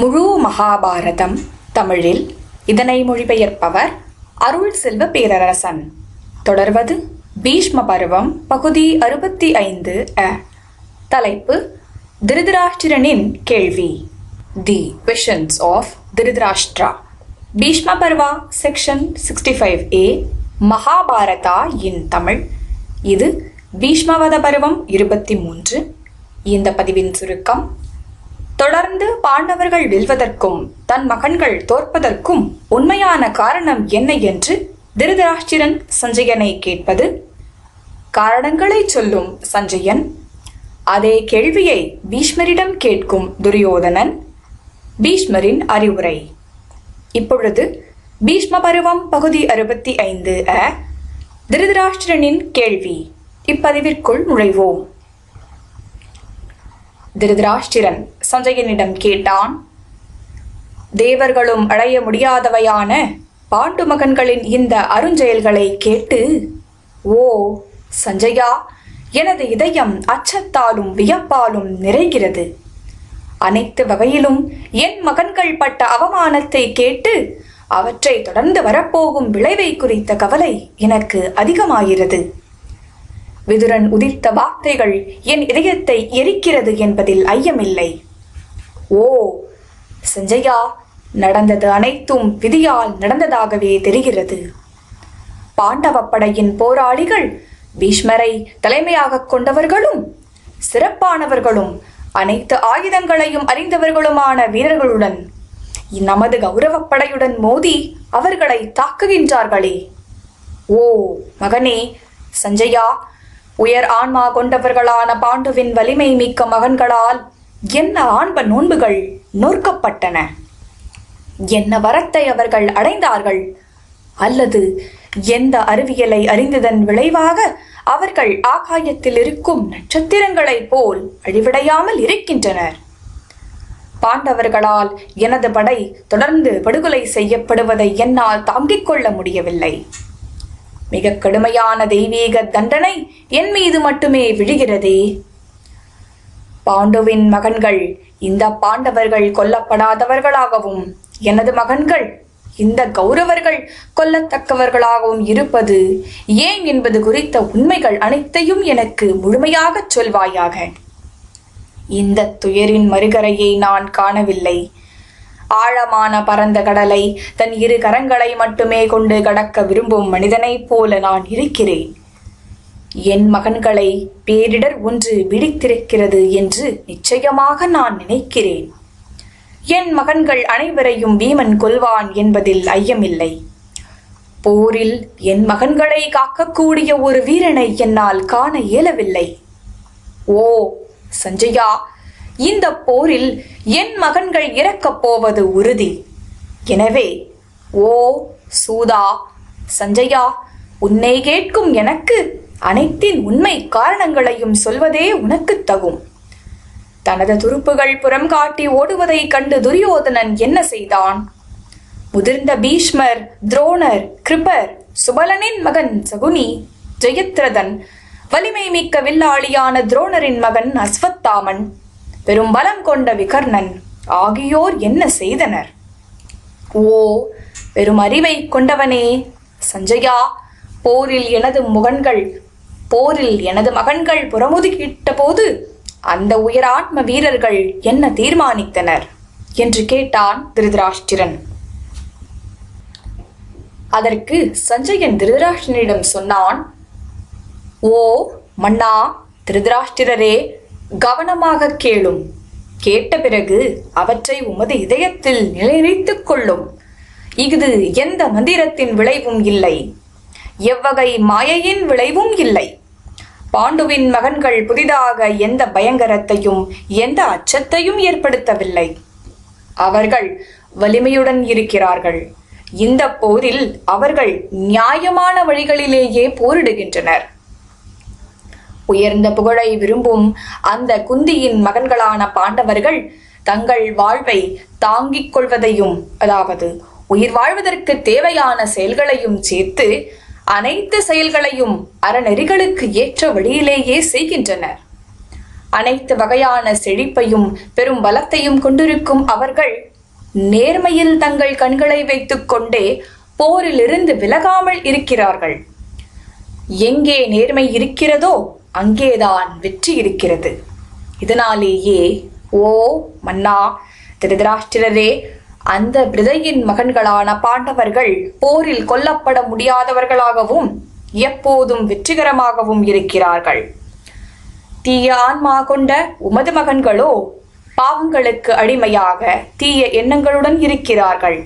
முழு மகாபாரதம் தமிழில். இதனை மொழிபெயர்ப்பவர் அருள் செல்வ பேரரசன். தொடர்வது பீஷ்ம பருவம் பகுதி அறுபத்தி ஐந்து அ. தலைப்பு திருதராஷ்டிரனின் கேள்வி. The questions of Dhritarashtra. Bhishma Parva section sixty five a Mahabharata in Tamil. இது பீஷ்மவத பருவம் இருபத்தி மூன்று. இந்த பதிவின் சுருக்கம் தொடர்ந்து பாண்டவர்கள் வெல்வதற்கும் தன் மகன்கள் தோற்பதற்கும் உண்மையான காரணம் என்ன என்று திருதராஷ்டிரன் சஞ்சயனை கேட்பது காரணங்களை சொல்லும் சஞ்சயன் அதே கேள்வியை பீஷ்மரிடம் கேட்கும் துரியோதனன் பீஷ்மரின் அறிவுரை. இப்பொழுது பீஷ்ம பருவம் பகுதி அறுபத்தி ஐந்து அ திருதராஷ்டிரனின் கேள்வி. இப்பதிவிற்குள் நுழைவோம். திருதராஷ்டிரன் சஞ்சயனிடம் கேட்டான் தேவர்களும் அடைய முடியாதவையான பாண்டு மகன்களின் இந்த அருஞ்செயல்களை கேட்டு ஓ சஞ்சயா எனது இதயம் அச்சத்தாலும் வியப்பாலும் நிறைகிறது. அனைத்து வகையிலும் என் மகன்கள் பட்ட அவமானத்தை கேட்டு அவற்றை தொடர்ந்து வரப்போகும் விளைவை குறித்த கவலை எனக்கு அதிகமாகிறது. விதுரன் உதித்த வார்த்தைகள் என் இதயத்தை எரிக்கிறது என்பதில் ஐயமில்லை. ஓ சஞ்சயா நடந்தது அனைத்தும் விதியால் நடந்ததாகவே தெரிகிறது. பாண்டவ படையின் போராளிகள் பீஷ்மரை தலைமையாக கொண்டவர்களும் சிறப்பானவர்களும் அனைத்து ஆயுதங்களையும் அறிந்தவர்களுமான வீரர்களுடன் நமது கௌரவப் படையுடன் மோதி அவர்களை தாக்குகின்றார்களே. ஓ மகனே சஞ்சயா உயர் ஆன்மா கொண்டவர்களான பாண்டுவின் வலிமை மிக்க மகன்களால் என்ன ஆண்ப நோன்புகள் நோர்க்கப்பட்டன என்ன வரத்தை அவர்கள் அடைந்தார்கள்? அல்லது எந்த அறிவியலை அறிந்ததன் விளைவாக அவர்கள் ஆகாயத்தில் இருக்கும் நட்சத்திரங்களைப் போல் அழிவடையாமல் இருக்கின்றனர்? பாண்டவர்களால் எனது படை தொடர்ந்து படுகொலை செய்யப்படுவதை என்னால் தாங்கிக் கொள்ள முடியவில்லை. மிக கடுமையான தெய்வீக தண்டனை என் மீது மட்டுமே விழுகிறதே. பாண்டுவின் மகன்கள் இந்த பாண்டவர்கள் கொல்லப்படாதவர்களாகவும் எனது மகன்கள் இந்த கௌரவர்கள் கொல்லத்தக்கவர்களாகவும் இருப்பது ஏன் என்பது குறித்த உண்மைகள் அனைத்தையும் எனக்கு முழுமையாகச் சொல்வாயாக. இந்த துயரின் மறுகரையை நான் காணவில்லை. ஆழமான பரந்த கடலை தன் இரு கரங்களை மட்டுமே கொண்டு கடக்க விரும்பும் மனிதனைப் போல நான் இருக்கிறேன். என் மகன்களை பேரிடர் ஒன்று விழித்திருக்கிறது என்று நிச்சயமாக நான் நினைக்கிறேன். என் மகன்கள் அனைவரையும் பீமன் கொல்வான் என்பதில் ஐயமில்லை. போரில் என் மகன்களை காக்கக்கூடிய ஒரு வீரனை என்னால் காண இயலவில்லை. ஓ சஞ்சயா இந்த போரில் என் மகன்கள் இறக்கப் போவது உறுதி. எனவே ஓ சூதா சஞ்சயா உன்னை கேட்கும் எனக்கு அனைத்தின் உண்மை காரணங்களையும் சொல்வதே உனக்கு தகும். தனது துருப்புகள் புறம் காட்டி ஓடுவதைக் கண்டு துரியோதனன் என்ன செய்தான்? முதிர்ந்த பீஷ்மர் துரோணர் கிருபர் சுபலனின் மகன் சகுனி ஜெயத்ரதன் வலிமை மிக்க வில்லாளியான துரோணரின் மகன் அஸ்வத்தாமன் பெரும்பலம் கொண்ட விகர்ணன் ஆகியோர் என்ன செய்தனர்? ஓ பெரும் அறிவை கொண்டவனே சஞ்சயா போரில் எனது முகன்கள் போரில் எனது மகன்கள் புறமுதுகிட்ட போது அந்த உயராத்ம வீரர்கள் என்ன தீர்மானித்தனர்? என்று கேட்டான் திருதராஷ்டிரன். அதற்கு சஞ்சயன் திருதராஷ்டிரனிடம் சொன்னான் ஓ மன்னா திருதராஷ்டிரரே கவனமாக கேளும். கேட்ட பிறகு அவற்றை உமது இதயத்தில் நிலைநிறுத்திக் கொள்ளும். இது எந்த மந்திரத்தின் விளைவும் இல்லை. எவ்வகை மாயையின் விளைவும் இல்லை. பாண்டுவின் மகன்கள் புதிதாக எந்த பயங்கரத்தையும் எந்த அச்சத்தையும் ஏற்படுத்தவில்லை. அவர்கள் வலிமையுடன் இருக்கிறார்கள். இந்த போரில் அவர்கள் நியாயமான வழிகளிலேயே போரிடுகின்றனர். உயர்ந்த புகழை விரும்பும் அந்த குந்தியின் மகன்களான பாண்டவர்கள் தங்கள் வாழ்வை தாங்கிக் கொள்வதையும் அதாவது உயிர் வாழ்வதற்கு தேவையான செயல்களையும் சேர்த்து அனைத்து செயல்களையும் அறநெறிகளுக்கு ஏற்ற வழியிலேயே செய்கின்றனர். அனைத்து வகையான செழிப்பையும் பெரும் பலத்தையும் கொண்டிருக்கும் அவர்கள் நேர்மையில் தங்கள் கண்களை வைத்துக் கொண்டே போரிலிருந்து விலகாமல் இருக்கிறார்கள். எங்கே நேர்மை இருக்கிறதோ அங்கேதான் வெற்றி இருக்கிறது. இதனாலேயே ஓ மன்னா திருதராஷ்டிரரே அந்த பிரதையின் மகன்களான பாண்டவர்கள் போரில் கொல்லப்பட முடியாதவர்களாகவும் எப்போதும் வெற்றிகரமாகவும் இருக்கிறார்கள். தீய ஆன்மா கொண்ட உமது மகன்களோ பாவங்களுக்கு அடிமையாக தீய எண்ணங்களுடன் இருக்கிறார்கள்.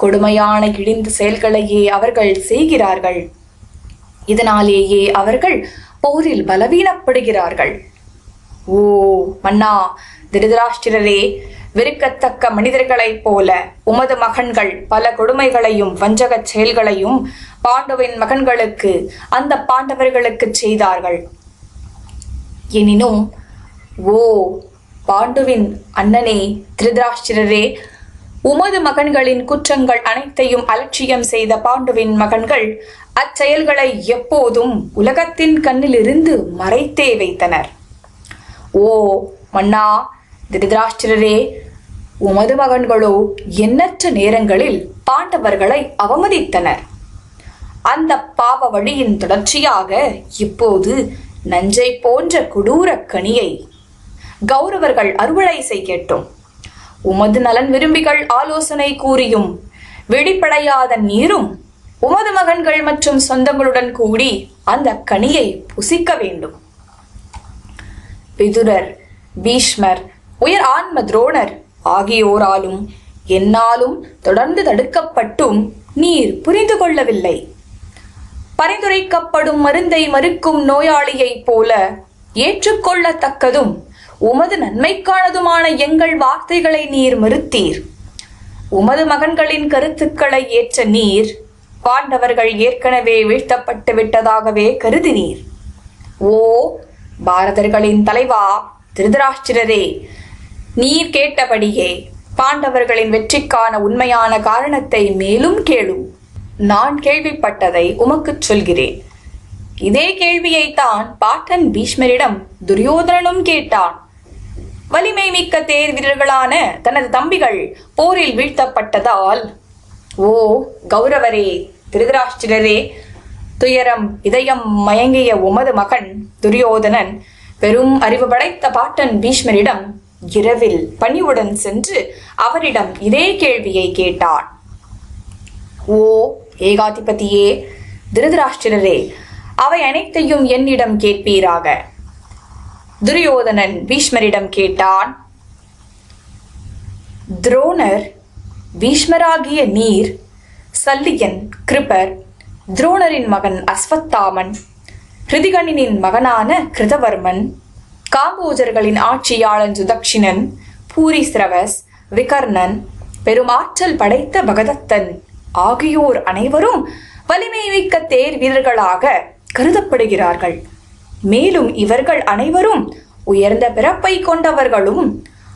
கொடுமையான இழிந்த செயல்களையே அவர்கள் செய்கிறார்கள். இதனாலேயே அவர்கள் போரில் பலவீனப்படுகிறார்கள். ஓ மன்னா திருதராஷ்டிரரே வெறுக்கத்தக்க மனிதர்களைப் போல உமது மகன்கள் பல கொடுமைகளையும் வஞ்சகச் செயல்களையும் பாண்டவின் மகன்களுக்கு அந்த பாண்டவர்களுக்கு செய்தார்கள். எனினும் ஓ பாண்டுவின் அண்ணனே திருதராஷ்டிரரே உமது மகன்களின் குற்றங்கள் அனைத்தையும் அலட்சியம் செய்த பாண்டுவின் மகன்கள் அச்செயல்களை எப்போதும் உலகத்தின் கண்ணிலிருந்து மறைத்தே வைத்தனர். ஓ மன்னா திருதராஷ்டிரரே உமது மகன்களோ எண்ணற்ற நேரங்களில் பாண்டவர்களை அவமதித்தனர். அந்த பாவ வழியின் தொடர்ச்சியாக இப்போது நஞ்சை போன்ற கொடூர கனியை கௌரவர்கள் அறுவடை செய்யட்டும். உமது நலன் விரும்பிகள் ஆலோசனை கூறியும் வெளிப்படையாத நீரும் உமது மகன்கள் மற்றும் சொந்தங்களுடன் கூடி அந்த கனியை புசிக்க வேண்டும். விதுரர் பீஷ்மர் உயர் ஆன்ம துரோணர் ஆகியோராலும் என்னாலும் தொடர்ந்து தடுக்கப்பட்டும் நீர் புரிந்து கொள்ளவில்லை. பரிந்துரைக்கப்படும் மருந்தை மறுக்கும் நோயாளியைப் போல ஏற்றுக்கொள்ளத்தக்கதும் உமது நன்மைக்கானதுமான எங்கள் வார்த்தைகளை நீர் மறுத்தீர். உமது மகன்களின் கருத்துக்களை ஏற்ற நீர் பாண்டவர்கள் ஏற்கனவே வீழ்த்தப்பட்டு விட்டதாகவே கருதினீர். ஓ பாரதர்களின் தலைவா திருதராஷ்டிரரே நீர் கேட்டபடியே பாண்டவர்களின் வெற்றிக்கான உண்மையான காரணத்தை மேலும் கேளும் நான் கேள்விப்பட்டதை உமக்குச் சொல்கிறேன். இதே கேள்வியைத்தான் பாட்டன் பீஷ்மரிடம் துரியோதனனும் கேட்டான். வலிமை மிக்க தேர் வீரர்களான தனது தம்பிகள் போரில் வீழ்த்தப்பட்டதால். ஓ கௌரவரே திருதராஷ்டிரரே துயரம் இதயம் மயங்கிய உமது மகன் துரியோதனன் பெரும் அறிவு படைத்த பாட்டன் பீஷ்மரிடம் இரவில் பணிவுடன் சென்று அவரிடம் இதே கேள்வியை கேட்டான். ஓ ஏகாதிபதியே திருதராஷ்டிரரே அவை அனைத்தையும் என்னிடம் கேட்பீராக? துரியோதனன் பீஷ்மரிடம் கேட்டான். துரோணர் பீஷ்மராகிய நீர் சல்லியன் கிருபர் துரோணரின் மகன் அஸ்வத்தாமன் கிருதிகனின் மகனான கிருதவர்மன் காம்போஜர்களின் ஆட்சியாளன் சுதக்ஷிணன் பூரிஸ்ரவஸ் விகர்ணன் பெருமாற்றல் படைத்த பகதத்தன் ஆகியோர் அனைவரும் வலிமை மிக்க தேர் வீரர்களாக கருதப்படுகிறார்கள். மேலும் இவர்கள் அனைவரும் உயர்ந்த பிறப்பை கொண்டவர்களும்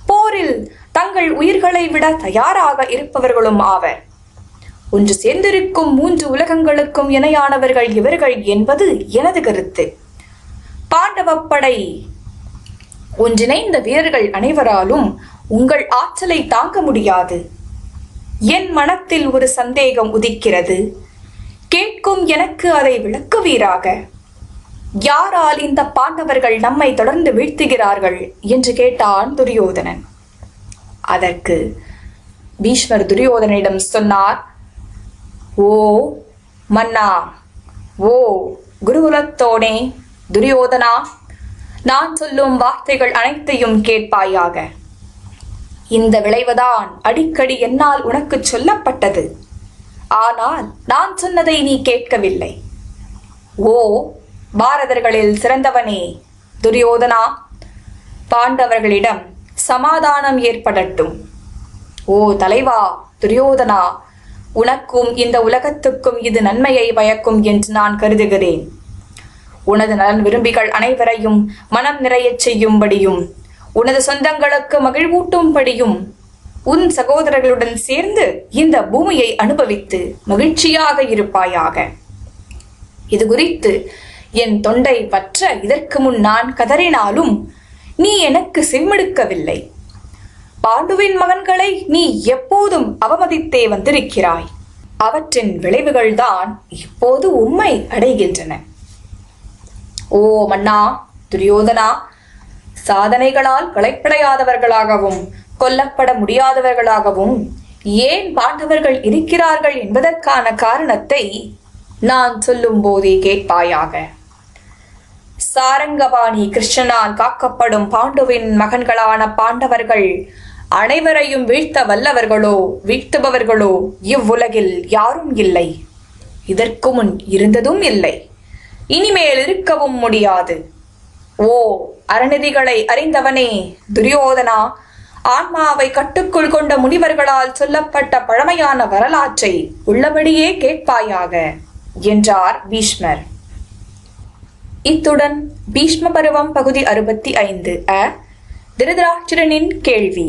போரில் தங்கள் உயிர்களை விட தயாராக இருப்பவர்களும் ஆவர். ஒன்று சேர்ந்திருக்கும் மூன்று உலகங்களுக்கும் இணையானவர்கள் இவர்கள் என்பது எனது கருத்து. பாண்டவப்படை ஒன்றிணைந்த வீரர்கள் அனைவராலும் உங்கள் ஆற்றலை தாங்க முடியாது. என் மனத்தில் ஒரு சந்தேகம் உதிக்கிறது. கேட்கும் எனக்கு அதை விளக்குவீராக. யாரால் இந்த பாண்டவர்கள் நம்மை தொடர்ந்து வீழ்த்துகிறார்கள் என்று கேட்டான் துரியோதனன். அதற்கு பீஷ்மர் துரியோதனிடம் சொன்னார் ஓ மன்னா ஓ குருகுலத்தோனே துரியோதனா நான் சொல்லும் வார்த்தைகள் அனைத்தையும் கேட்பாயாக. இந்த விளைவுதான் அடிக்கடி என்னால் உனக்கு சொல்லப்பட்டது. ஆனால் நான் சொன்னதை நீ கேட்கவில்லை. ஓ பாரதர்களில் சிறந்தவனே துரியோதனா பாண்டவர்களிடம் சமாதானம் ஏற்படட்டும். ஓ தலைவா துரியோதனா உனக்கும் இந்த உலகத்துக்கும் இது நன்மையை பயக்கும் என்று நான் கருதுகிறேன். உனது நலன் விரும்பிகள் அனைவரையும் மனம் நிறையச் செய்யும்படியும் உனது சொந்தங்களுக்கு மகிழ்வூட்டும்படியும் உன் சகோதரர்களுடன் சேர்ந்து இந்த பூமியை அனுபவித்து மகிழ்ச்சியாக இருப்பாயாக. இது குறித்து என் தொண்டை பற்ற இதற்கு முன் நான் கதறினாலும் நீ எனக்கு செவிமடுக்கவில்லை. பாண்டுவின் மகன்களை நீ எப்போதும் அவமதித்தே வந்திருக்கிறாய். அவற்றின் விளைவுகள்தான் இப்போது உண்மை அடைகின்றன. ஓ மன்னா துரியோதனா சாதனைகளால் களைப்படையாதவர்களாகவும் கொல்லப்பட முடியாதவர்களாகவும் ஏன் பாண்டவர்கள் இருக்கிறார்கள் என்பதற்கான காரணத்தை நான் சொல்லும் போதே கேட்பாயாக. சாரங்கபாணி கிருஷ்ணனால் காக்கப்படும் பாண்டுவின் மகன்களான பாண்டவர்கள் அனைவரையும் வீழ்த்த வல்லவர்களோ வீழ்த்துபவர்களோ இவ்வுலகில் யாரும் இல்லை. இதற்கு முன் இருந்ததும் இல்லை. இனிமேல் இருக்கவும் முடியாது. ஓ அறநிதிகளை அறிந்தவனே துரியோதனா! ஆன்மாவை கட்டுக்குள் கொண்ட முனிவர்களால் சொல்லப்பட்ட பழமையான வரலாற்றை உள்ளபடியே கேட்பாயாக என்றார் பீஷ்மர். இத்துடன் பீஷ்ம பருவம் பகுதி அறுபத்தி ஐந்து அ திருதராட்சரனின் கேள்வி.